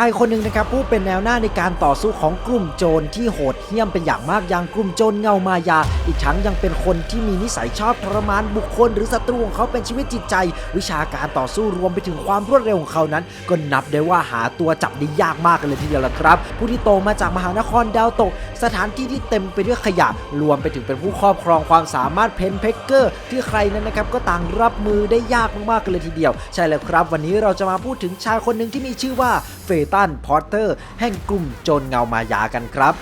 ายคนหนึ่งนะครับผู้เป็นแนวหน้าในการต่อสู้ของกลุ่มโจรที่โหดเหี้ยมเป็นอย่างมากอย่างกลุ่มโจรเงามายา อีกทั้งยังเป็นคนที่มีนิสัยชอบทรมานบุคคลหรือศัตรูของเขาเป็นชีวิตจิตใจ วิชาการต่อสู้รวมไปถึงความรวดเร็วของเขานั้น ก็นับได้ว่าหาตัวจับได้ยากมากกันเลยทีเดียวละครับ ผู้ที่โตมาจากมหานครดาวตก สถานที่ที่เต็มไปด้วยขยะรวมไปถึงเป็นผู้ครอบครองความสามารถเพนเพกเกอร์ ที่ใครนั้นนะครับก็ต่างรับมือได้ยากมากๆกันเลยทีเดียว ใช่แล้วครับ วันนี้เราจะมาพูดถึงชายคนหนึ่งที่มีชื่อว่าเฟตันพอร์เตอร์ แห่งกลุ่มโจรเงามายากันครับ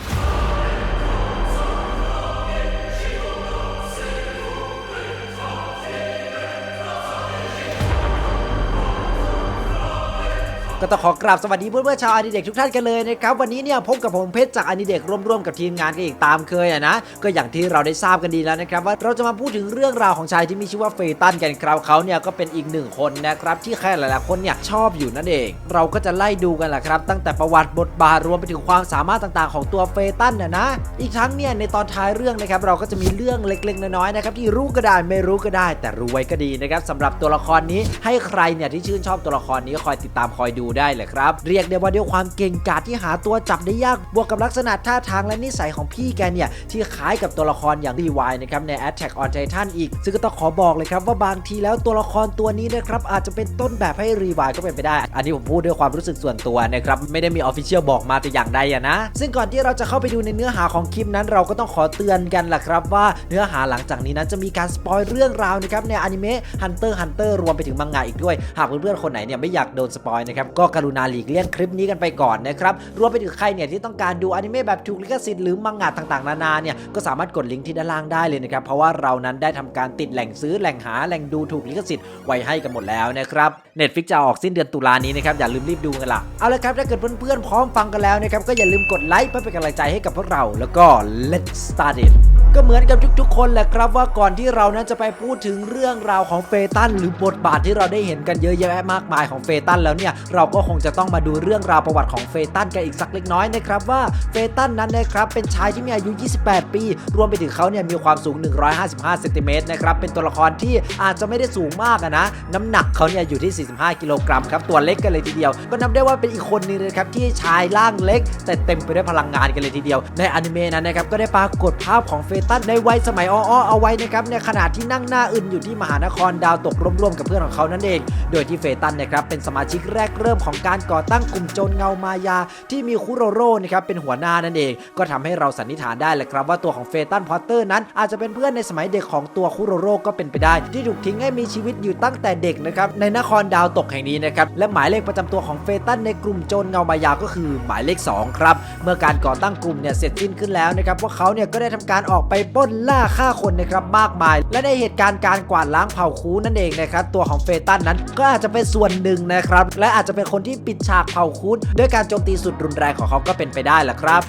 ก็ต้องขอกราบสวัสดีเพื่อนๆชาวอานิเด็กทุกท่านกันเลยนะครับวันนี้เนี่ยพบกับผมเพชรจากอานิเด็กร่วมๆกับทีมงานกันอีกตามเคยอะนะก็อย่างที่เราได้ทราบกันดีแล้วนะครับว่าเราจะมาพูดถึงเรื่องราวของชายที่มีชื่อว่าเฟตันกันครับเขาเนี่ยก็เป็นอีกหนึ่งคนนะครับที่แค่หลายๆคนเนี่ยชอบอยู่นั่นเอง เราก็จะไล่ดูกันแหละครับ ตั้งแต่ประวัติบทบาทรวมไปถึงความสามารถต่างๆ ของตัวเฟตันนะนะอีกทั้งเนี่ยในตอนท้ายเรื่องนะครับเราก็จะมีเรื่องเล็กๆน้อยๆนะครับที่รู้ก็ได้ไม่รู้ก็ได้ แต่รู้ไว้ก็ดีนะครับสำหรับตัวละครนี้ให้ใครเนี่ยที่ชื่นชอบตัวละครนี้คอยติดตามคอยดูได้เลยครับ เรียกได้ว่าด้วยความเก่งกาจที่หาตัวจับได้ยาก บวกกับลักษณะท่าทางและนิสัยของพี่แกเนี่ย ที่คล้ายกับตัวละครอย่างรีวายนะครับใน Attack on Titan อีก ซึ่งก็ต้องขอบอกเลยครับว่าบางทีแล้วตัวละครตัวนี้นะครับอาจจะเป็นต้นแบบให้รีวายก็เป็นไปได้ อันนี้ผมพูดด้วยความรู้สึกส่วนตัวนะครับไม่ได้มีออฟฟิเชียลบอกมาแต่อย่างใดอะนะ ซึ่งก่อนที่เราจะเข้าไปดูในเนื้อหาของคลิปนั้น เราก็ต้องขอเตือนกันล่ะครับว่าเนื้อหาหลังจากนี้นั้นจะมีการสปอยเรื่องราวนะครับในอนิเมะ Hunter Hunter รวมไปถึงมังงะอีกด้วย หากเพื่อนๆคนไหนเนี่ยไม่อยากโดนสปอยนะครับกกรุณาหลีกเลี่ยงคลิปนี้กันไปก่อนนะครับรวมไปถึงใครเนี่ยที่ต้องการดูอนิเมะแบบถูกลิขสิทธิ์หรือมังงะต่างๆนานาเนี่ยก็สามารถกดลิงก์ที่ด้านล่างได้เลยนะครับเพราะว่าเรานั้นได้ทำการติดแหล่งซื้อแหล่งหาแหล่งดูถูกลิขสิทธิ์ไว้ให้กันหมดแล้วนะครับ Netflix จะออกสิ้นเดือนตุลานี้นะครับอย่าลืมรีบดูกันละเอาละครับถ้าเกิดเพื่อนๆพร้อมฟังกันแล้วนะครับก็อย่าลืมกดไลค์เพื่อเป็นกำลังใจให้กับพวกเรา แล้วก็ let's start it ก็เหมือนกับทุกๆ คนแหละครับว่าก่อนที่เรานั้นจะไปพูดถึงเรื่องราวของเฟตันหรือบทบาทที่เราได้เห็นกันเยอะแยะมากมายของเฟตันแล้วเนี่ยเราก็คงจะต้องมาดูเรื่องราวประวัติของเฟตันกันอีกสักเล็กน้อยนะครับว่าเฟตันนั้นนะครับเป็นชายที่มีอายุ 28 ปี รวมไปถึงเขาเนี่ยมีความสูง 155เซนติเมตรนะครับเป็นตัวละครที่อาจจะไม่ได้สูงมากนะน้ำหนักเขาเนี่ยอยู่ที่ 45 กิโลกรัมครับตัวเล็กกันเลยทีเดียว ก็นับได้ว่าเป็นอีกคนนึงนะครับที่ชายร่างเล็ก แต่เต็มไปด้วยพลังงานกันเลยทีเดียว ในอนิเมะนั้นนะครับก็ได้ปรากฏภาพของเฟตันในวัยสมัยอ้อๆเอาไว้นะครับในขณะที่นั่งหน้าอึนอยู่ที่มหานครดาวตกร่วมๆกับเพื่อนของเขานั่นเอง โดยที่เฟตันนะครับเป็นสมาชิกแรกเริ่มของการก่อตั้งกลุ่มโจรเงามายา ที่มีคุโรโร่นะครับเป็นหัวหน้านั่นเอง ก็ทำให้เราสันนิษฐานได้แหละครับว่าตัวของเฟตันพอตเตอร์นั้น อาจจะเป็นเพื่อนในสมัยเด็กของตัวคุโรโร่ก็เป็นไปได้ ที่ถูกทิ้งให้มีชีวิตอยู่ตั้งแต่เด็กนะครับในนครดาวตกแห่งนี้นะครับและหมายเลขประจำตัวของเฟตันในกลุ่มโจรเงามายาก็คือหมายเลขสองครับ เมื่อการก่อตั้งกลุ่มเนี่ยเสร็จสิ้นขึ้นแล้วนะครับพวกเขาเนี่ยก็ได้ทำการออกไปปล้นล่าฆ่าคนนะครับมากมาย และในเหตุการณ์การกวาดล้างเผ่าคูนั่นเองนะครับตัวของเฟตันนั้นก็อาจจะเป็นส่วนหนึ่งนะครับและอาจจะเป็นคนที่ปิดฉากเผ่าคูด้วยการโจมตีสุดรุนแรงของเขาก็เป็นไปได้แหละครับ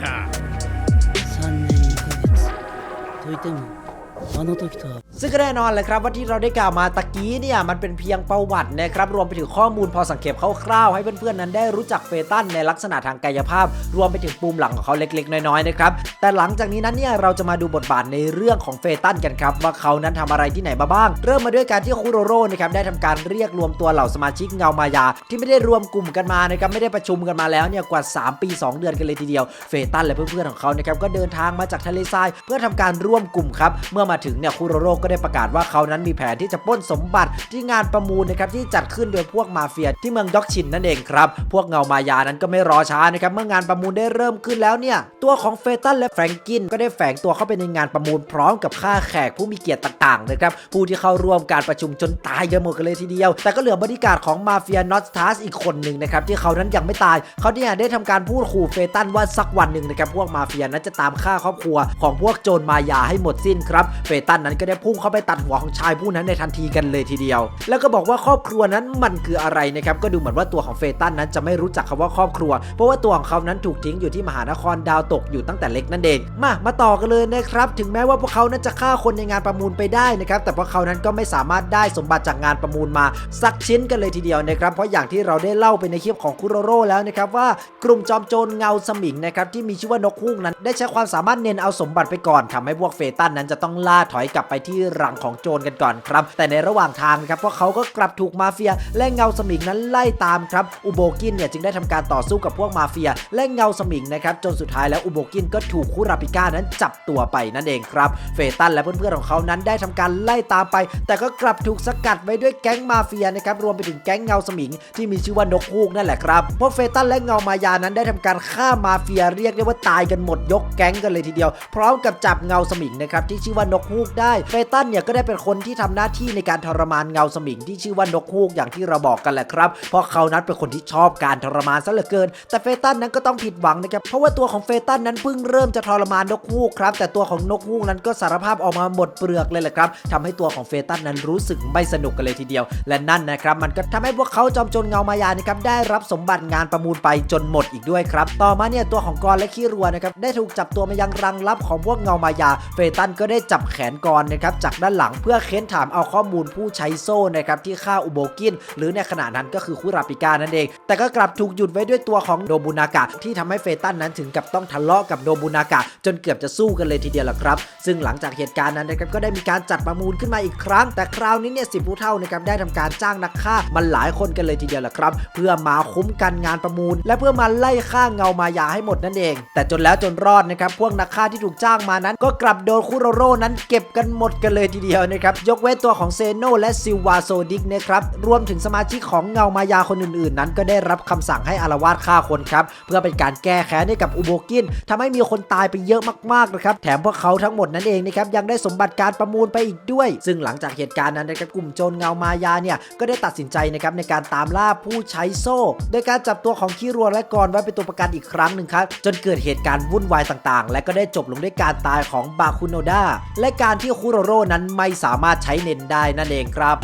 ซึ่งก็แน่นอนเลยครับว่าที่เราได้กล่าวมาตะกี้เนี่ยมันเป็นเพียงประวัตินะครับรวมไปถึงข้อมูลพอสังเกตคร่าวๆให้เพื่อนๆนั้นได้รู้จักเฟตันในลักษณะทางกายภาพ รวมไปถึงปูมหลังของเขาเล็ก ๆ น้อยๆนะครับแต่หลังจากนี้นั้นเนี่ยเราจะมาดูบทบาทในเรื่องของเฟตันกันครับว่าเขานั้นทำอะไรที่ไหนมาบ้าง เริ่มมาด้วยการที่คุโรโร่นะครับได้ทำการเรียกรวมตัวเหล่าสมาชิกเงามายา ที่ไม่ได้รวมกลุ่มกันมานะครับไม่ได้ประชุมกันมาแล้วเนี่ยกว่า 3 ปี 2 เดือนกันเลยทีเดียวเฟตันและเพื่อนๆของเขานะครับก็เดินทางมาจากทะเลทราย เพื่อทำการร่วมกลุ่มครับเมื่อมาถึงเนี่ยคุโรโร่ก็ได้ประกาศว่าเขานั้นมีแผนที่จะปล้นสมบัติที่งานประมูลนะครับที่จัดขึ้นโดยพวกมาเฟียที่เมืองด็อกชินนั่นเองครับ พวกเงามายานั้นก็ไม่รอช้านะครับเมื่องานประมูลได้เริ่มขึ้นแล้วเนี่ยตัวของเฟตันและแฟรงกินก็ได้แฝงตัวเข้าไปในงานประมูลพร้อมกับค่าแขกผู้มีเกียรติต่างๆนะครับผู้ที่เข้าร่วมการประชุมจนตายกันหมดกันเลยทีเดียว แต่ก็เหลือบริการของมาเฟียนอตทัสอีกคนหนึ่งนะครับที่เขานั้นยังไม่ตาย เขาเนี่ยได้ทำการพูดขู่เฟตันว่าสักวันหนึ่งนะครับพวกมาเฟียนั้นจะตามฆ่าครอบครัวของพวกโจรมายาให้หมดสิ้นครับเฟตันนั้นก็ได้พุ่งเข้าไปตัดหัวของชายผู้นั้นในทันทีกันเลยทีเดียว แล้วก็บอกว่าครอบครัวนั้นมันคืออะไรนะครับก็ดูเหมือนว่าตัวของเฟตันนั้นจะไม่รู้จักคำว่าครอบครัว เพราะว่าตัวของเขานั้นถูกทิ้งอยู่ที่มหานครดาวตกอยู่ตั้งแต่เล็กนั่นเองมามาต่อกันเลยนะครับถึงแม้ว่าพวกเขานั้นจะฆ่าคนในงานประมูลไปได้นะครับแต่พวกเขานั้นก็ไม่สามารถได้สมบัติจากงานประมูลมาสักชิ้นกันเลยทีเดียวนะครับเพราะอย่างที่เราได้เล่าไปในคลิปของคุโรโร่แล้วนะครับว่ากลุ่มจอมโจรเงาสมิงนะครับที่มีชื่อว่านกฮูกนั้น ได้ใช้ความสามารถเน้นเอาสมบัติไปก่อนทำให้พวกเฟตันนั้นจะต้องล่าถอยกลับไปที่รังของโจรกันก่อนครับ แต่ในระหว่างทางครับพวกเขาก็กลับถูกมาเฟีย และเงาสมิงนั้นไล่ตามครับอุโบกินเนี่ยจึงได้ทำการต่อสู้กับพวกมาเฟีย และเงาสมิงนะครับจนสุดท้ายแล้วอุโบกินก็ถูกคุราปิก้านั้นจับตัวไปนั่นเองครับ เฟตันและเพื่อนๆของเขานั้นได้ทำการไล่ตามไป แต่ก็กลับถูกสกัดไว้ด้วยแก๊งมาเฟียนะครับรวมไปถึงแก๊งเงาสมิง ที่มีชื่อว่านกฮูกนั่นแหละครับพวกเฟตันและเงามายานั้นได้ทำการฆ่ามาเฟียเรียกได้ว่าตายกันหมดยกแก๊งกันเลยทีเดียว พร้อมกับจับเงาสมิงนะครับที่ชื่อว่านกฮกได้เฟตันเนี่ยก็ได้เป็นคนที่ทำหน้าที่ในการทรมานเงาสมิงที่ชื่อว่านกฮูกอย่างที่เราบอกกันแหละครับ เพราะเขานั้นเป็นคนที่ชอบการทรมานซะเหลือเกิน แต่เฟตันนั้นก็ต้องผิดหวังนะครับเพราะว่าตัวของเฟตันนั้นเพิ่งเริ่มจะทรมานนกฮูกครับแต่ตัวของนกฮูกนั้นก็สารภาพออกมาหมดเปลือกเลยแหละครับทำให้ตัวของเฟตันนั้นรู้สึกไม่สนุกกันเลยทีเดียว และนั่นนะครับมันก็ทำให้พวกเขาจอมโจรเงามายานะครับได้รับสมบัติงานประมูลไปจนหมดอีกด้วยครับ ต่อมาเนี่ยตัวของกรและขี้รัวนะครับได้ถูกจับตัวมายังรังลับของพวกเงามายา เฟตันก็ได้จับแขนกรนะครับจากด้านหลังเพื่อเค้นถามเอาข้อมูลผู้ใช้โซ่นะครับที่ฆ่าอุโบกิน หรือในขณะนั้นก็คือคุราปิกานั่นเอง แต่ก็กลับถูกหยุดไว้ด้วยตัวของโดบุนากะ ที่ทำให้เฟตันนั้นถึงกับต้องทะเลาะกับโดบุนากะ จนเกือบจะสู้กันเลยทีเดียวละครับ ซึ่งหลังจากเหตุการณ์นั้นนะครับก็ได้มีการจัดประมูลขึ้นมาอีกครั้ง แต่คราวนี้เนี่ยสิบผู้เท่านะครับได้ทำการจ้างนักฆ่ามันหลายคนกันเลยทีเดียวละครับ เพื่อมาคุ้มกันงานประมูล และเพื่อมาไล่ฆ่าเงามายาให้หมดนั่นเอง แต่จนแล้วจนรอดนะครับพวกนักฆ่าที่ถูกจ้างมานั้น ก็กลับโดนคุโรโร่นั้นเเก็บกันหมดกันเลยทีเดียวนะครับ ยกเว้นตัวของเซโนและซิลวาโซดิกนะครับ รวมถึงสมาชิกของเงามายาคนอื่นๆ นั้นก็ได้รับคำสั่งให้อารวาสฆ่าคนครับ เพื่อเป็นการแก้แค้นให้กับอุโบกินทำให้มีคนตายไปเยอะมากๆนะครับ แถมพวกเขาทั้งหมดนั่นเองนะครับยังได้สมบัติการประมูลไปอีกด้วย ซึ่งหลังจากเหตุการณ์นั้นนะครับกลุ่มโจรเงามายาเนี่ยก็ได้ตัดสินใจนะครับในการตามล่าผู้ใช้โซ่ โดยการจับตัวของคิรัวและกรไว้เป็นตัวประกันอีกครั้งหนึ่งครับจนเกิดเหตุการณ์วุ่นวายต่างๆ และก็ได้จบลงด้วยการตายของบาคุโนดาและการที่คุโรโร่นั้นไม่สามารถใช้เน้นได้นั่นเองครับ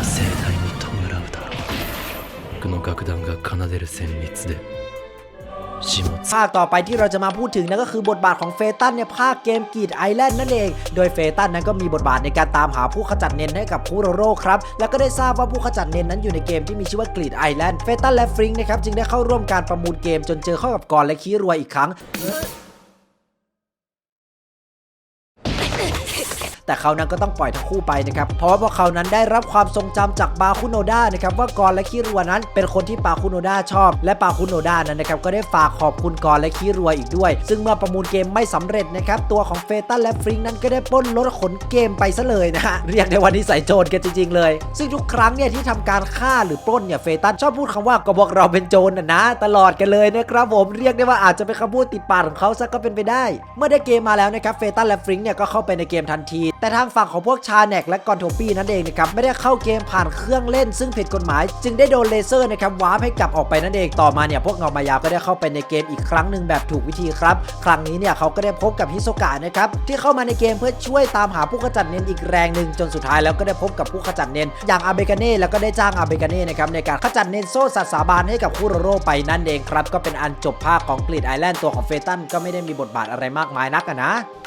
ภาคต่อไปที่เราจะมาพูดถึงนั่นก็คือบทบาทของเฟตันในภาคเกมกีดไอแลนด์นั่นเอง โดยเฟตันนั้นก็มีบทบาทในการตามหาผู้ขจัดเนนให้กับคูโรโร่ครับ แล้วก็ได้ทราบว่าผู้ขจัดเนนนั้นอยู่ในเกมที่มีชื่อว่ากรีดไอแลนด์ เฟตันและฟริงนะครับจึงได้เข้าร่วมการประมูลเกมจนเจอเข้ากับกอนและคีรัยอีกครั้ง แต่เขานั้นก็ต้องปล่อยทั้งคู่ไปนะครับเพราะว่าพวกเขานั้นได้รับความทรงจำจากบาคุโนดานะครับว่ากรและคิรัวนั้นเป็นคนที่ปาคุโนดาชอบ และปาคุโนดานั้นนะครับก็ได้ฝากขอบคุณกรและคิรัวอีกด้วย ซึ่งเมื่อประมูลเกมไม่สำเร็จนะครับตัวของเฟตันและฟริงนั้นก็ได้ปล้นรถขนเกมไปซะเลยนะฮะเรียกได้ว่านิสัยโจรกันจริง ๆ เลย ซึ่งทุกครั้งเนี่ยที่ทำการฆ่าหรือปล้นเนี่ยเฟตันชอบพูดคำว่าก็บอกเราเป็นโจรนะนะ ตลอดกันเลยนะครับผมเรียกได้ว่าอาจจะเป็นคำพูดติดปากของเขาซะก็เป็นไปได้ เมื่อได้เกมมาแล้วนะครับเฟตันและฟริงเนี่ยก็เข้าไปในเกมทันทีแต่ทางฝั่งของพวกชาแนกและกอนโทปี้นั่นเองนะครับไม่ได้เข้าเกมผ่านเครื่องเล่น ซึ่งผิดกฎหมาย จึงได้โดนเลเซอร์นะครับวาร์ปให้กลับออกไปนั่นเองต่อมาเนี่ยพวกเงามายาก็ได้เข้าไปในเกมอีกครั้งหนึ่งแบบถูกวิธีครับ ครั้งนี้เนี่ยเขาก็ได้พบกับฮิโซกะนะครับที่เข้ามาในเกมเพื่อช่วยตามหาผู้ขจัดเนนอีกแรงหนึ่งจนสุดท้ายแล้วก็ได้พบกับผู้ขจัดเนนอย่างอาเบกาเน่แล้วก็ได้จ้างอาเบกาเน่นะครับในการขจัดเนนโซ่สัตสาบานให้กับคูโรโร่ไปนั่นเองครับก็เป็นอันจบภาคของกรีดไอแลนด์ตัวของเฟตันก็ไม่ได้มีบทบาทอะไรมากมายนักนะ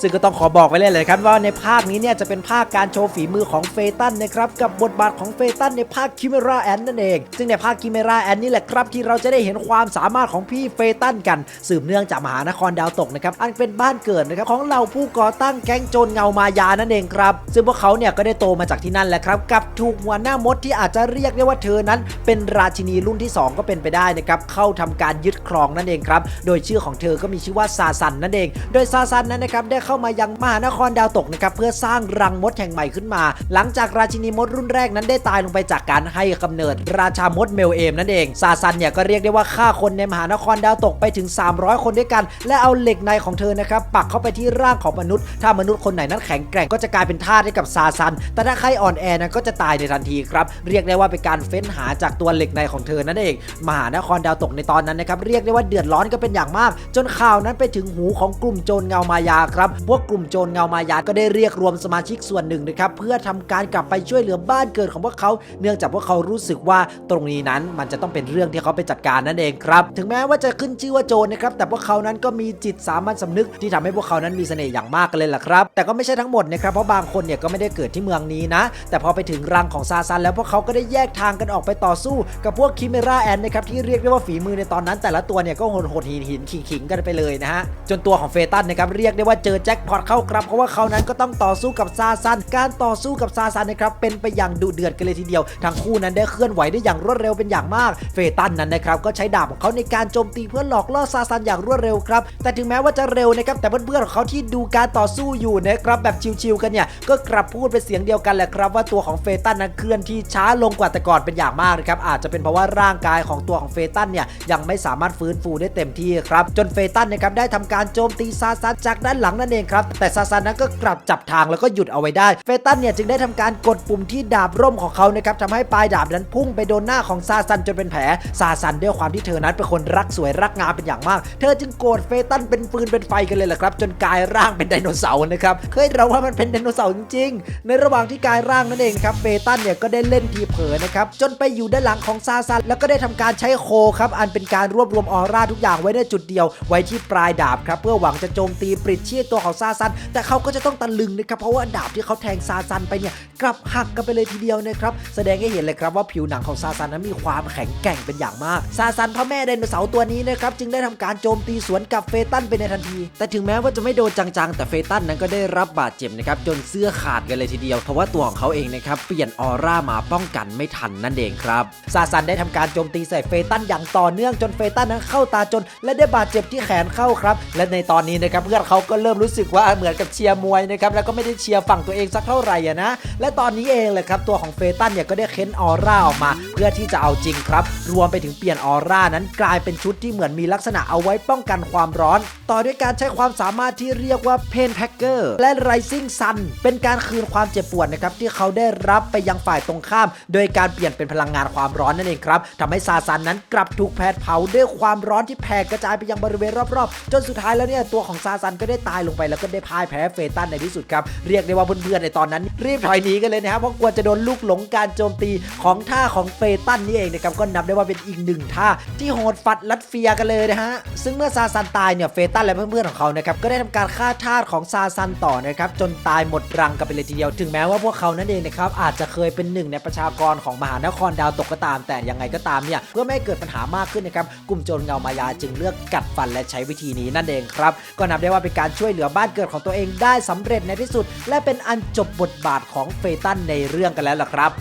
ซึ่งก็ต้องขอบอกไว้เลยเลยครับว่าในภาคนี้เนี่ยจะเป็นภาคการโชว์ฝีมือของเฟตันนะครับกับบทบาทของเฟตันในภาคคิเมราแอนนั่นเอง ซึ่งในภาคคิเมราแอนนี่แหละครับที่เราจะได้เห็นความสามารถของพี่เฟตันกัน สืบเนื่องจากมหานครดาวตกนะครับอันเป็นบ้านเกิดนะครับของเหล่าผู้ก่อตั้งแก๊งโจรเงามายานั่นเองครับซึ่งพวกเขาเนี่ยก็ได้โตมาจากที่นั่นแหละครับกับถูกหัวหน้ามดที่อาจจะเรียกได้ว่าเธอนั้น เป็นราชินีรุ่นที่สองก็เป็นไปได้นะครับเข้าทำการยึดครองนั่นเองครับโดยชื่อของเธอก็มีชื่อว่าซาซันนั่นเอง โดยซาซันนั้นนะครับได้เข้ามายังมหานครดาวตกนะครับเพื่อสร้างรังมดแห่งใหม่ขึ้นมา หลังจากราชินีมดรุ่นแรกนั้นได้ตายลงไปจากการให้กำเนิด ราชามดเมลเอมนั่นเองซาซันเนี่ยก็เรียกได้ว่าฆ่าคนในมหานครดาวตกไปถึง 300 คนด้วยกัน และเอาเหล็กในของเธอนะครับปักเข้าไปที่ร่างของมนุษย์ ถ้ามนุษย์คนไหนนั้นแข็งแกร่งก็จะกลายเป็นทาสให้กับซาซัน แต่ถ้าใครอ่อนแอนั้นก็จะตายในทันทีครับเรียกได้ว่าเป็นการเฟ้นหาจากตัวเหล็กในของเธอนั่นเอง มหานครดาวตกในตอนนั้นนะครับเรียกได้ว่าเดือดร้อนก็เป็นอย่างมาก จนข่าวนั้นไปถึงหูของกลุ่มโจรเงามายาครับพวกกลุ่มโจรเงามายาก็ได้เรียกรวมสมาชิกส่วนหนึ่งนะครับเพื่อทำการกลับไปช่วยเหลือบ้านเกิดของพวกเขา เนื่องจากพวกเขารู้สึกว่าตรงนี้นั้นมันจะต้องเป็นเรื่องที่เขาไปจัดการนั่นเองครับ ถึงแม้ว่าจะขึ้นชื่อว่าโจรนะครับแต่พวกเขานั้นก็มีจิตสามัญสำนึกที่ทำให้พวกเขานั้นมีเสน่ห์อย่างมากกันเลยล่ะครับ แต่ก็ไม่ใช่ทั้งหมดนะครับเพราะบางคนเนี่ยก็ไม่ได้เกิดที่เมืองนี้นะ แต่พอไปถึงรังของซาซันแล้วพวกเขาก็ได้แยกทางกันออกไปต่อสู้ กับพวกคิเมราแอนนะครับที่เรียกได้ว่าฝีมือในตอนนั้น แต่ละตัวเนี่ยก็โหดหินหินขิงขิงกันไปเลยนะฮะจนตัวของเฟตันนะครับเรียกได้ว่าเจอจ็คพอตเข้าครับเพราะว่าเขานั้นก็ต้องต่อสู้กับซาซัน การต่อสู้กับซาซันนะครับเป็นไปอย่างดุเดือดกันเลยทีเดียว ทั้งคู่นั้นได้เคลื่อนไหวได้อย่างรวดเร็วเป็นอย่างมาก เฟตันนั้นนะครับก็ใช้ดาบของเขาในการโจมตีเพื่อหลอกล่อซาซันอย่างรวดเร็วครับ แต่ถึงแม้ว่าจะเร็วนะครับแต่เพื่อนๆของเขาที่ดูการต่อสู้อยู่นะครับแบบชิวๆกันเนี่ยก็กลับพูดเป็นเสียงเดียวกันแหละครับ ว่าตัวของเฟตันนั้นเคลื่อนที่ช้าลงกว่าแต่ก่อนเป็นอย่างมากนะครับอาจจะเป็นเพราะว่าร่างกายของตัวของเฟตันเนี่ยยังไม่สามารถฟื้นฟูได้เต็มที่ครับจนเฟตันนะครับได้ทำการโจมตีซาซันจากด้านหลังนั่นเองครับ แต่ซาซันนั้นก็กลับจับทางแล้วก็หยุดเอาไว้ได้ เฟตันเนี่ยจึงได้ทำการกดปุ่มที่ดาบร่มของเขานะครับทำให้ปลายดาบนั้นพุ่งไปโดนหน้าของซาซันจนเป็นแผล ซาซันด้วยความที่เธอนั้นเป็นคนรักสวยรักงามเป็นอย่างมาก เธอจึงโกรธเฟตันเป็นฟืนเป็นไฟกันเลยแหละครับ จนกลายร่างเป็นไดโนเสาร์นะครับเคยเราว่ามันเป็นไดโนเสาร์จริงๆ ในระหว่างที่กลายร่างนั่นเองครับ เฟตันเนี่ยก็ได้เล่นทีเผลอนะครับ จนไปอยู่ด้านหลังของซาซัน แล้วก็ได้ทำการใช้โคครับ อันเป็นการรวบรวมออร่าทุกอย่างไว้ในจุดเดียว ไว้ที่ปลายดาบครับ เพื่อหวังจะโจมตีปลิดชีพตัวของซาซัน แต่เขาก็จะต้องตะลึงนะครับเพราะว่าดาบที่เขาแทงซาซันไปเนี่ยกลับหักกันไปเลยทีเดียวนะครับแสดงให้เห็นเลยครับว่าผิวหนังของซาซันนั้นมีความแข็งแกร่งเป็นอย่างมากซาซันพ่อแม่ไดโนเสาร์ตัวนี้นะครับจึงได้ทำการโจมตีสวนกับเฟตันไปในทันที แต่ถึงแม้ว่าจะไม่โดนจังๆ แต่เฟตันนั้นก็ได้รับบาดเจ็บนะครับจนเสื้อขาดกันเลยทีเดียวเพราะว่าตัวของเขาเองนะครับเปลี่ยนออร่ามาป้องกันไม่ทันนั่นเองครับซาซันได้ทำการโจมตีใส่เฟตันอย่างต่อเนื่องจนเฟตันนั้นเข้าตาจน และได้บาดเจ็บที่แขนเข้าครับ และในตอนนี้นะครับเพื่อนเขาก็เริ่มรู้สึกว่าเหมือนกับเชียร์มวยนะครับแล้วก็ไม่ได้เชียร์ฝั่งตัวเองสักเท่าไหร่นะและตอนนี้เองเลยครับตัวของเฟตันเนี่ยก็ได้เค้นออร่าออกมา พื่อที่จะเอาจริงครับ รวมไปถึงเปลี่ยนออร่านั้นกลายเป็นชุดที่เหมือนมีลักษณะเอาไว้ป้องกันความร้อน ต่อด้วยการใช้ความสามารถที่เรียกว่าเพนแพ็กเกอร์และ Rising Sun เป็นการคืนความเจ็บปวดนะครับที่เขาได้รับไปยังฝ่ายตรงข้าม โดยการเปลี่ยนเป็นพลังงานความร้อนนั่นเองครับทำให้ซาซันนั้นกลับถูกแผดเผาด้วยความร้อนที่แผ่กระจายไปยังบริเวณรอบๆ จนสุดท้ายแล้วเนี่ยตัวของซาซันก็ได้ตายลงไปแล้วก็ได้พ่ายแพ้เฟตันในที่สุดครับเรียกได้ว่าเพื่อนๆในตอนนั้น รีบถอยหนีกันเลยนะครับเพราะกลัวจะโดนลูกหลงการโจมตีของท่าของเฟตันนี่เองนะครับก็นับได้ว่าเป็นอีกหนึ่งท่าที่โหดฟัดลัดเฟียกันเลยนะฮะซึ่งเมื่อซาซันตายเนี่ยเฟตันและเพื่อนๆของเขานะครับก็ได้ทำการฆ่าทาสของซาซันต่อนะครับจนตายหมดรังกันไปเลยทีเดียว ถึงแม้ว่าพวกเขานั่นเองนะครับอาจจะเคยเป็นหนึ่งในประชากรของมหานครดาวตกก็ตาม แต่ยังไงก็ตามเนี่ยเพื่อไม่ให้เกิดปัญหามากขึ้นนะครับกลุ่มโจรเงามายาจึงเลือกกัดฟันและใช้วิธีนี้นั่นเองครับก็นับได้ว่าเป็นการช่วยเหลือบ้านเกิดของตัวเองได้สำเร็จในที่สุด และเป็นอันจบบทบาทของเฟตันในเรื่องกันแล้วล่ะครับ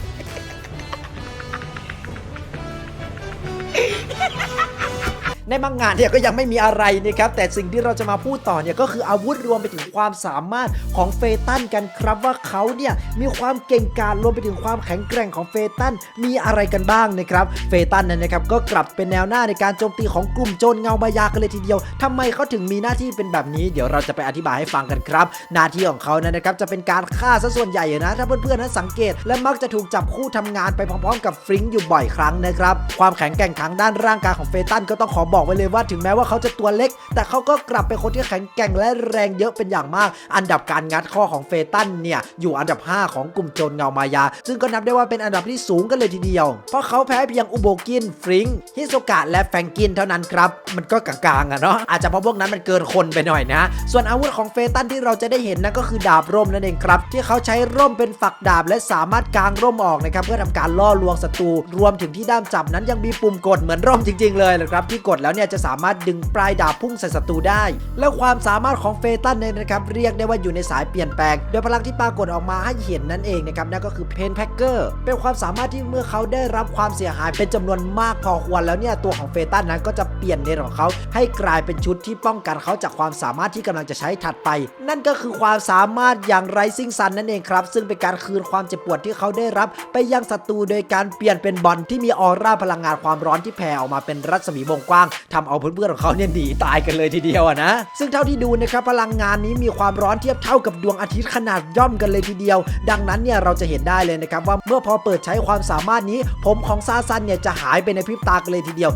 ในบางงานเนี่ยก็ยังไม่มีอะไรนะครับแต่สิ่งที่เราจะมาพูดต่อเนี่ยก็คืออาวุธรวมไปถึงความสามารถของเฟตันกันครับว่าเขาเนี่ยมีความเก่งกาจรวมไปถึงความแข็งแกร่งของเฟตันมีอะไรกันบ้างนะครับเฟตันนั้นนะครับก็กลับเป็นแนวหน้าในการโจมตีของกลุ่มโจรเงาบายากันเลยทีเดียวทำไมเขาถึงมีหน้าที่เป็นแบบนี้ เดี๋ยวเราจะไปอธิบายให้ฟังกันครับ หน้าที่ของเขานั้นนะครับจะเป็นการฆ่าซะส่วนใหญ่นะถ้าเพื่อนๆนั้นสังเกต และมักจะถูกจับคู่ทำงานไปพร้อมๆ กับฟริงอยู่บ่อยครั้งนะครับความแข็งแกร่งทางด้านร่างกายของเฟตันก็ต้องขอบอกอกไว้เลยว่าถึงแม้ว่าเขาจะตัวเล็ก แต่เขาก็กลับเป็นคนที่แข็งแกร่งและแรงเยอะเป็นอย่างมาก อันดับการงัดข้อของเฟตันเนี่ยอยู่อันดับ 5 ของกลุ่มโจรเงามายา ซึ่งก็นับได้ว่าเป็นอันดับที่สูงกันเลยทีเดียว เพราะเขาแพ้เพียงอุโบกินฟริงก์ฮิโซกะและแฟงกินเท่านั้นครับมันก็กลางๆอะเนาะอาจจะเพราะพวกนั้นมันเกินคนไปหน่อยนะ ส่วนอาวุธของเฟตันที่เราจะได้เห็นนั่นก็คือดาบร่มนั่นเองครับ ที่เขาใช้ร่มเป็นฝักดาบ และสามารถกางร่มออกนะครับเพื่อทำการล่อลวงศัตรูรวมถึงที่ด้ามจับนั้นยังมีปุ่มกดเหมือนร่มจริง ๆ เลยนะครับที่กดแล้วเนี่ยจะสามารถดึงปลายดาบพุ่งใส่ศัตรูได้ แล้วความสามารถของเฟตันเนี่ยนะครับเรียกได้ว่าอยู่ในสายเปลี่ยนแปลง โดยพลังที่ปรากฏออกมาให้เห็นนั่นเองนะครับนั่นก็คือเพนแพ็กเกอร์เป็นความสามารถที่เมื่อเขาได้รับความเสียหายเป็นจำนวนมากพอควรแล้วเนี่ยตัวของเฟตันนั้นก็จะเปลี่ยนเนรของเขาให้กลายเป็นชุดที่ป้องกันเขาจากความสามารถที่กำลังจะใช้ถัดไป นั่นก็คือความสามารถอย่างไรซิ่งซันนั่นเองครับ ซึ่งเป็นการคืนความเจ็บปวดที่เขาได้รับไปยังศัตรูโดยการเปลี่ยนเป็นบอลที่มีออร่าพลังงานความร้อนที่แผ่ออกมาเป็นรัศมีวงกว้างทำเอาเพื่อนๆของเขาเนี่ยหนีตายกันเลยทีเดียวอะนะ ซึ่งเท่าที่ดูนะครับพลังงานนี้มีความร้อนเทียบเท่ากับดวงอาทิตย์ขนาดย่อมกันเลยทีเดียว ดังนั้นเนี่ยเราจะเห็นได้เลยนะครับว่าเมื่อพอเปิดใช้ความสามารถนี้ ผมของซาซันเนี่ยจะหายไปในพริบตากันเลยทีเดียว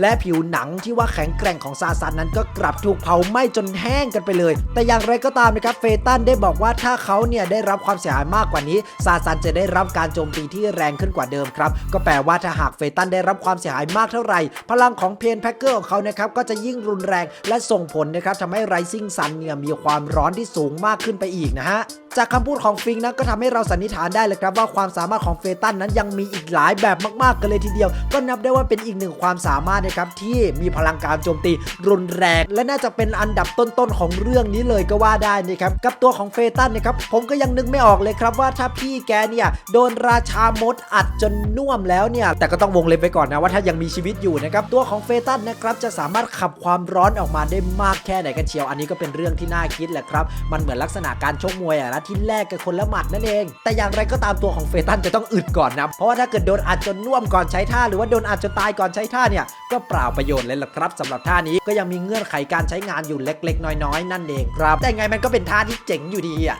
และผิวหนังที่ว่าแข็งแกร่งของซาซันนั้นก็กลับถูกเผาไหม้จนแห้งกันไปเลย แต่อย่างไรก็ตามนะครับเฟตันได้บอกว่าถ้าเขาเนี่ยได้รับความเสียหายมากกว่านี้ ซาซันจะได้รับการโจมตีที่แรงขึ้นกว่าเดิมครับ ก็แปลว่าถ้าหากเฟตันได้รับความเสียหายมากเท่าไหร่ พลังของเพนแพ็กเกอร์ของเขานะครับก็จะยิ่งรุนแรงและส่งผลนะครับทำให้ไรซิ่งซันเนี่ยมีความร้อนที่สูงมากขึ้นไปอีกนะฮะ จากคำพูดของฟิงนะก็ทำให้เราสันนิษฐานได้เลยครับว่าความสามารถของเฟตันนั้นยังมีอีกหลายแบบมากๆกันเลยทีเดียว ก็นับได้ว่าเป็นอีกหนึ่งความสามารถนะครับที่มีพลังการโจมตีรุนแรง และน่าจะเป็นอันดับต้นๆของเรื่องนี้เลยก็ว่าได้นะครับกับตัวของเฟตันนะครับผมก็ยังนึกไม่ออกเลยครับว่าถ้าพี่แกเนี่ยโดนราชามดอัดจนน่วมแล้วเนี่ยแต่ก็ต้องวงเล็บไปก่อนนะว่าถ้ายังมีชีวิตอยู่นะครับตัวของเฟตันนะครับจะสามารถขับความร้อนออกมาได้มากแค่ไหนกันเชียว อันนี้ก็เป็นเรื่องที่น่าคิดแหละครับมันเหมือนลักษณะการชกมวยอะนะที่แลกกับคนละหมัดนั่นเอง แต่อย่างไรก็ตามตัวของเฟตันจะต้องอึดก่อนนะเพราะว่าถ้าเกิดโดนอัดจนน่วมก่อนใช้ท่าหรือว่าโดนอัดจนตายก่อนใช้ท่าเนี่ยก็เปล่าประโยชน์เลยล่ะครับสำหรับท่านี้ก็ยังมีเงื่อนไขการใช้งานอยู่เล็ก ๆ น้อย ๆ นั่นเองครับแต่ไงมันก็เป็นท่าที่เจ๋งอยู่ดีอะ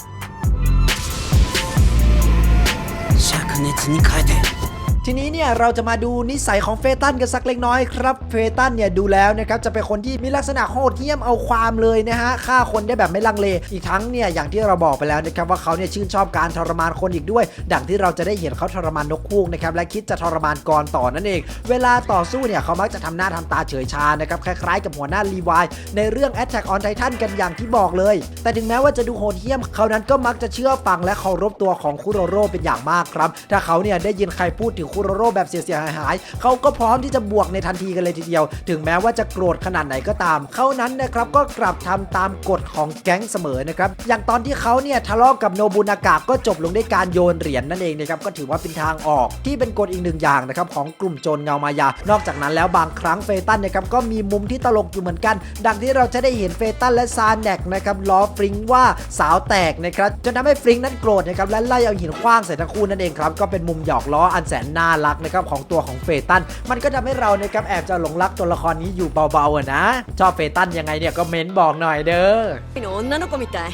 灼熱に変えて ทีนี้เนี่ยเราจะมาดูนิสัยของเฟตันกันสักเล็กน้อยครับเฟตันเนี่ยดูแล้วนะครับจะเป็นคนที่มีลักษณะโหดเหี้ยมเอาความเลยนะฮะฆ่าคนได้แบบไม่ลังเล อีกทั้งเนี่ยอย่างที่เราบอกไปแล้วนะครับว่าเขาเนี่ยชื่นชอบการทรมานคนอีกด้วย ดังที่เราจะได้เห็นเขาทรมานนกคูกนะครับและคิดจะทรมานกรต่อนั่นเอง เวลาต่อสู้เนี่ยเขามักจะทำหน้าทำตาเฉยชานะครับคล้ายๆ กับหัวหน้าลีวายในเรื่อง Attack on Titan กันอย่างที่บอกเลย แต่ถึงแม้ว่าจะดูโหดเหี้ยมเขานั้นก็มักจะเชื่อฟังและเคารพตัวของคุโรโร่เป็นอย่างมากครับ ถ้าเขาเนี่ยได้ยินใครพูดถึงคุโรโร่แบบเสียหายหายเขาก็พร้อมที่จะบวกในทันทีกันเลยทีเดียว ถึงแม้ว่าจะโกรธขนาดไหนก็ตาม เขานั้นนะครับก็กลับทำตามกฎของแก๊งเสมอนะครับ อย่างตอนที่เขาเนี่ยทะเลาะกับโนบุนากะก็จบลงด้วยการโยนเหรียญนั่นเองนะครับก็ถือว่าเป็นทางออกที่เป็นกฎอีกหนึ่งอย่างนะครับของกลุ่มโจรเงามายา นอกจากนั้นแล้วบางครั้งเฟตันนะครับก็มีมุมที่ตลกอยู่เหมือนกัน ดังที่เราจะได้เห็นเฟตันและซานแนกนะครับล้อฟริงว่าสาวแตกนะครับจนทำให้ฟริงนั้นโกรธนะครับและไล่เอาหินขว้างใส่ทั้งคู่นั่นเองครับก็เป็นมุมหยอกล้ออันแสนนรักนะครับของตัวของเฟตัน มันก็ทำให้เรานะครับแอบจะหลงรักตัวละครนี้อยู่เบาๆอะนะ ชอบเฟตันยังไงเนี่ยก็เม้นบอกหน่อยเด้อ の女の子みたい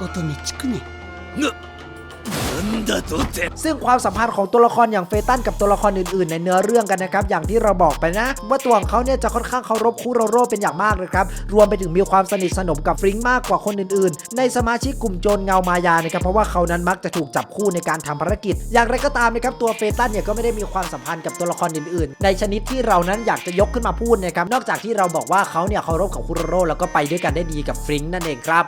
乙女チクねなんだとって ซึ่งความสัมพันธ์ของตัวละครอย่างเฟตันกับตัวละครอื่นๆ ในเนื้อเรื่องกันนะครับ อย่างที่เราบอกไปนะ ว่าตัวของเขาเนี่ยจะค่อนข้างเคารพคุโรโร่เป็นอย่างมากเลยครับ รวมไปถึงมีความสนิทสนมกับฟริงก์มากกว่าคนอื่นๆ ในสมาชิกกลุ่มโจรเงามายานะครับ เพราะว่าเขานั้นมักจะถูกจับคู่ในการทำภารกิจ อย่างไรก็ตามนะครับ ตัวเฟตันเนี่ยก็ไม่ได้มีความสัมพันธ์กับตัวละครอื่นๆ ในชนิดที่เรานั้นอยากจะยกขึ้นมาพูดนะครับ นอกจากที่เราบอกว่าเขาเนี่ยเคารพกับคุโรโร่แล้วก็ไปด้วยกันได้ดีกับฟริงก์นั่นเองครับ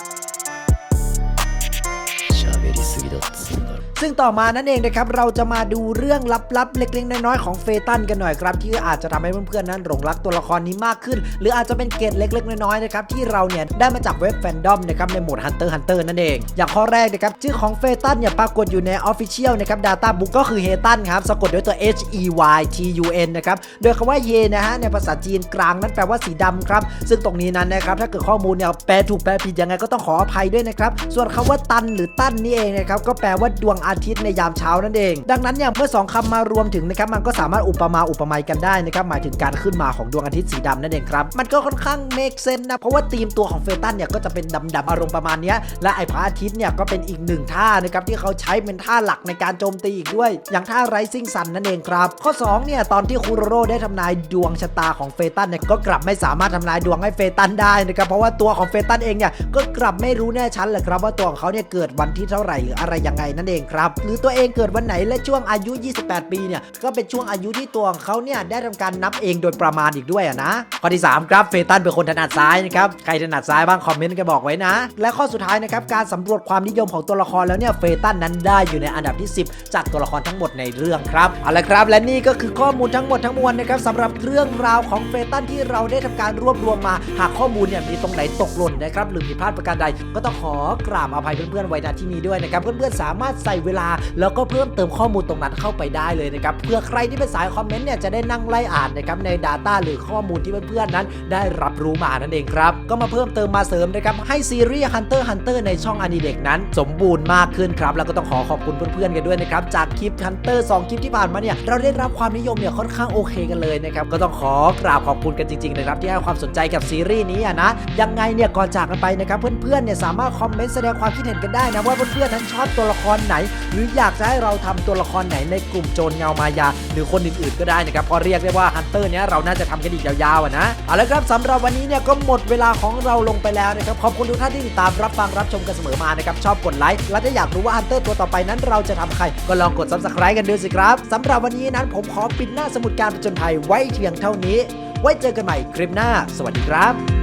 ซึ่งต่อมานั่นเองนะครับเราจะมาดูเรื่องลับๆเล็กๆน้อยๆของเฟตันกันหน่อยครับ ที่อาจจะทำให้เพื่อนๆนั้นหลงรักตัวละครนี้มากขึ้น หรืออาจจะเป็นเกร็ดเล็กๆน้อยๆนะครับที่เราเนี่ยได้มาจากเว็บแฟนดอมนะครับในโหมด Hunter Hunter นั่นเอง อย่างข้อแรกนะครับชื่อของเฟตันเนี่ยปรากฏอยู่ใน Official นะครับ Data Book ก็คือเฮตันครับสะกดด้วยตัว H E Y T U N นะครับโดยคำว่าเฮนะฮะในภาษาจีนกลางนั้นแปลว่าสีดำครับ ซึ่งตรงนี้นั้นนะครับถ้าเกิดข้อมูลเนี่ยแปลถูกแปลผิดยังไงก็ต้องขออภัยด้วยนะครับส่วนคำว่าตันหรือตั้นนี่เองนะครับก็แปลว่าดวงอาทิตย์ในยามเช้านั่นเอง ดังนั้นเนี่ยเมื่อสองคำมารวมถึงนะครับมันก็สามารถอุปมาอุปไมยกันได้นะครับหมายถึงการขึ้นมาของดวงอาทิตย์สีดำนั่นเองครับมันก็ค่อนข้างเมกเซนนะเพราะว่าธีมตัวของเฟตันเนี่ยก็จะเป็นดำๆอารมณ์ประมาณนี้และไอ้พระอาทิตย์เนี่ยก็เป็นอีกหนึ่งท่านะครับที่เขาใช้เป็นท่าหลักในการโจมตีอีกด้วย อย่างท่าไรซิ่งซันนั่นเองครับ ข้อ2เนี่ยตอนที่คูโรโร่ได้ทำนายดวงชะตาของเฟตันเนี่ยก็กลับไม่สามารถทำนายดวงให้เฟตันได้นะครับเพราะว่าตัวของเฟตันเองเนี่ยก็กลับไม่รู้แน่ชัดเลยครับว่าตัวของเขาเนี่ยเกิดวันที่เท่าไหร่หรืออะไรยังไงนั่นเองครับหรือตัวเองเกิดวันไหนและช่วงอายุ 28 ปีเนี่ยก็เป็นช่วงอายุที่ตัวของเขาเนี่ยได้ทำการนับเองโดยประมาณอีกด้วยะนะ ข้อที่ 3 ครับเฟตันเป็นคนถนัดซ้ายนะครับใครถนัดซ้ายบ้างคอมเมนต์กันบอกไว้นะ และข้อสุดท้ายนะครับการสำรวจความนิยมของตัวละครแล้วเนี่ยเฟตันนั้นได้อยู่ในอันดับที่ 10 จากตัวละครทั้งหมดในเรื่องครับเอาละครับ และนี่ก็คือข้อมูลทั้งหมดทั้งมวลนะครับสำหรับเรื่องราวของเฟตันที่เราได้ทำการรวบรวมมา หากข้อมูลเนี่ยมีตรงไหนตกหล่นนะครับหรือผิดพลาดประการใด ก็ต้องขอกราบอภัยเพื่อนๆไว้ณที่นี้ด้วยนะครับเพื่อนๆสามารถใส่เวลา แล้วก็เพิ่มเติมข้อมูลตรงนั้นเข้าไปได้เลยนะครับเพื่อใครที่เป็นสายคอมเมนต์เนี่ยจะได้นั่งไล่อ่านนะครับใน Data หรือข้อมูลที่เพื่อนๆนั้น ได้รับรู้มานั่นเองครับก็มาเพิ่มเติมมาเสริมนะครับให้ซีรีส์ Hunter Hunter ในช่องอนิเด็กนั้น สมบูรณ์มากขึ้นครับแล้วก็ต้องขอขอบคุณเพื่อนๆกันด้วยนะครับจากคลิป Hunter 2 คลิปที่ผ่านมาเนี่ยเราได้รับความนิยมเนี่ยค่อนข้างโอเคกันเลยนะครับก็ต้องขอกราบขอบคุณกันจริงๆนะครับที่ให้ความสนใจกับซีรีส์นี้อะนะยังไงเนี่ยก่อนจากกันไปนะครับเพื่อนๆเนี่ยสามารถคอมเมนต์แสดงความคิดเห็นกันได้นะว่าเพื่อนๆนั้นชอบตัวละครไหนหรืออยากจะให้เราทำตัวละครไหนในกลุ่มโจรเงามายา หรือคนอื่นๆก็ได้นะครับเพอเรียกได้ว่าฮันเตอร์เนี้ยเราน่าจะทำกันอีกยาวๆอะนะเอาละครับสำหรับวันนี้เนี่ยก็หมดเวลาของเราลงไปแล้วนะครับขอบคุณทุกท่านที่ติดตามรับฟังรับชมกันเสมอมานะครับชอบกดไลค์และถ้าอยากรู้ว่าฮันเตอร์ตัวต่อไปนั้นเราจะทำใคร ก็ลองกด subscribe กันดูสิครับสำหรับวันนี้นั้นผมขอปิดหน้าสมุดการผจญภัยไว้เพียงเท่านี้ ไว้เจอกันใหม่คลิปหน้า สวัสดีครับ